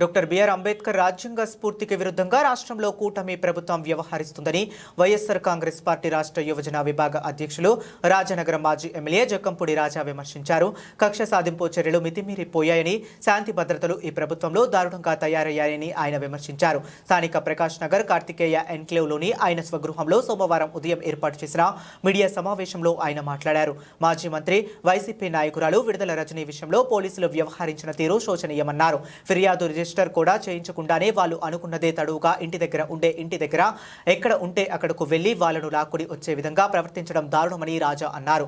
Doctor BR Ambedkar రాజ్యాంగ స్ఫూర్తికి విరుద్ధంగా రాష్ట్రంలో కూటమి ప్రభుత్వం వ్యవహరిస్తుందని వైఎస్ఆర్ కాంగ్రెస్ పార్టీ రాష్ట్ర యువజన విభాగ అధ్యక్షులు రాజనగరం మాజీ ఎమ్మెల్యే జక్కంపూడి రాజా విమర్శించారు. కక్ష సాధింపు చర్యలు మితిమీరిపోయాయని శాంతి భద్రతలు ఈ ప్రభుత్వంలో దారుణంగా తయారయ్యాయని ఆయన విమర్శించారు. స్థానిక ప్రకాష్ నగర్ కార్తికేయ ఎన్క్లేవ్లోని ఆయన స్వగృహంలో సోమవారం ఉదయం ఏర్పాటు చేసిన మీడియా సమావేశంలో ఆయన మాట్లాడారు. మాజీ మంత్రి వైసీపీ నాయకురాలు విడుదల రజనీ విషయంలో పోలీసులు వ్యవహరించిన తీరు శోచనీయమన్నారు. ఫిర్యాదు రిజిస్టర్ కూడా చేయించకుండానే వాళ్ళు అనుకున్నదే తడువుగా ఇంటి దగ్గర ఉండే ఇంటి దగ్గర ఎక్కడ ఉంటే అక్కడకు వెళ్ళి వాళ్ళను లాక్కుడి వచ్చే విధంగా ప్రవర్తించడం దారుణమని రాజా అన్నారు.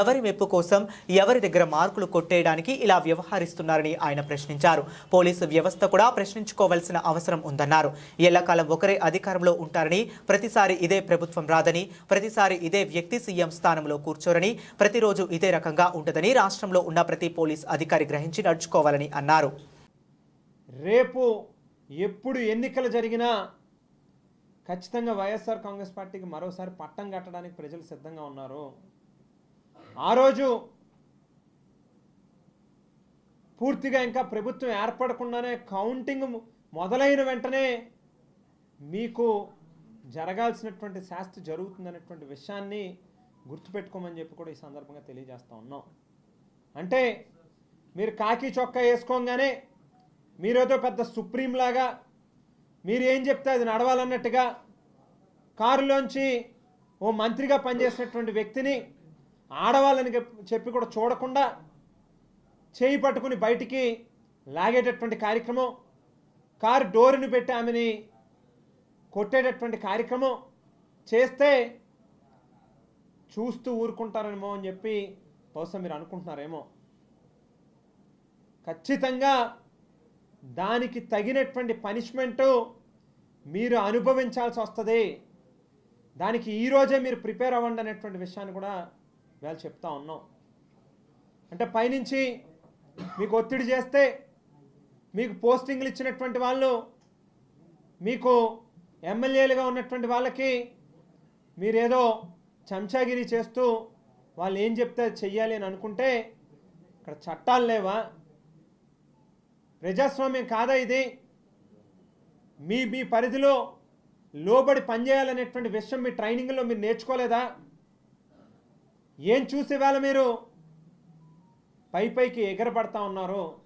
ఎవరి మెప్పు కోసం ఎవరి దగ్గర మార్కులు కొట్టేయడానికి ఇలా వ్యవహరిస్తున్నారని ఆయన ప్రశ్నించారు. పోలీసు వ్యవస్థ కూడా ప్రశ్నించుకోవాల్సిన అవసరం ఉందన్నారు. ఎల్లకాలం ఒకరే అధికారంలో ఉంటారని ప్రతిసారి ఇదే ప్రభుత్వం రాదని ప్రతిసారి ఇదే వ్యక్తి సీఎం స్థానంలో కూర్చోరని ప్రతిరోజు ఇదే రకంగా ఉంటుందని రాష్ట్రంలో ఉన్న ప్రతి పోలీస్ అధికారి గ్రహించి నడుచుకోవాలని అన్నారు. రేపు ఎప్పుడు ఎన్నికలు జరిగినా ఖచ్చితంగా వైఎస్ఆర్ కాంగ్రెస్ పార్టీకి మరోసారి పట్టం కట్టడానికి ప్రజలు సిద్ధంగా ఉన్నారు. ఆ రోజు పూర్తిగా ఇంకా ప్రభుత్వం ఏర్పడకుండానే కౌంటింగ్ మొదలైన వెంటనే మీకు జరగాల్సినటువంటి శాస్తి జరుగుతుందనేటువంటి విషయాన్ని గుర్తుపెట్టుకోమని చెప్పి కూడా ఈ సందర్భంగా తెలియజేస్తూ ఉన్నాం. అంటే మీరు కాకి చొక్కా వేసుకోగానే మీరేదో పెద్ద సుప్రీంలాగా మీరు ఏం చెప్తే అది నడవాలన్నట్టుగా కారులోంచి ఓ మంత్రిగా పనిచేసినటువంటి వ్యక్తిని ఆడవాళ్ళని చెప్పి కూడా చూడకుండా చేయి పట్టుకుని బయటికి లాగేటటువంటి కార్యక్రమం కారు డోరుని పెట్టి ఆమెని కొట్టేటటువంటి కార్యక్రమం చేస్తే చూస్తూ ఊరుకుంటారేమో అని చెప్పి బహుశా మీరు అనుకుంటున్నారేమో. ఖచ్చితంగా దానికి తగినటువంటి పనిష్మెంటు మీరు అనుభవించాల్సి వస్తుంది. దానికి ఈరోజే మీరు ప్రిపేర్ అవ్వండి అనేటువంటి విషయాన్ని కూడా వేళ చెప్తా ఉన్నాం. అంటే పైనుంచి మీకు ఒత్తిడి చేస్తే మీకు పోస్టింగ్లు ఇచ్చినటువంటి వాళ్ళు మీకు ఎమ్మెల్యేలుగా ఉన్నటువంటి వాళ్ళకి మీరేదో చెంచాగిరి చేస్తూ వాళ్ళు ఏం చెప్తే చెయ్యాలి అని అనుకుంటే ఇక్కడ చట్టాలు లేవా? ప్రజాస్వామ్యం కాదా ఇది? మీ మీ పరిధిలో లోబడి పనిచేయాలనేటువంటి విషయం మీ ట్రైనింగ్లో మీరు నేర్చుకోలేదా? ఏం చూసి వేళ మీరు? పై పైకి ఎగరపడతా ఉన్నారు.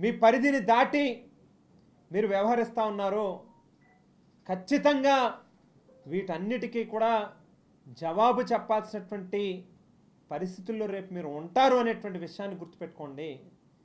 మీ పరిధిని దాటి మీరు వ్యవహరిస్తూ ఉన్నారు. ఖచ్చితంగా వీటన్నిటికీ కూడా జవాబు చెప్పాల్సినటువంటి పరిస్థితుల్లో రేపు మీరు ఉంటారు అనేటువంటి విషయాన్ని గుర్తుపెట్టుకోండి.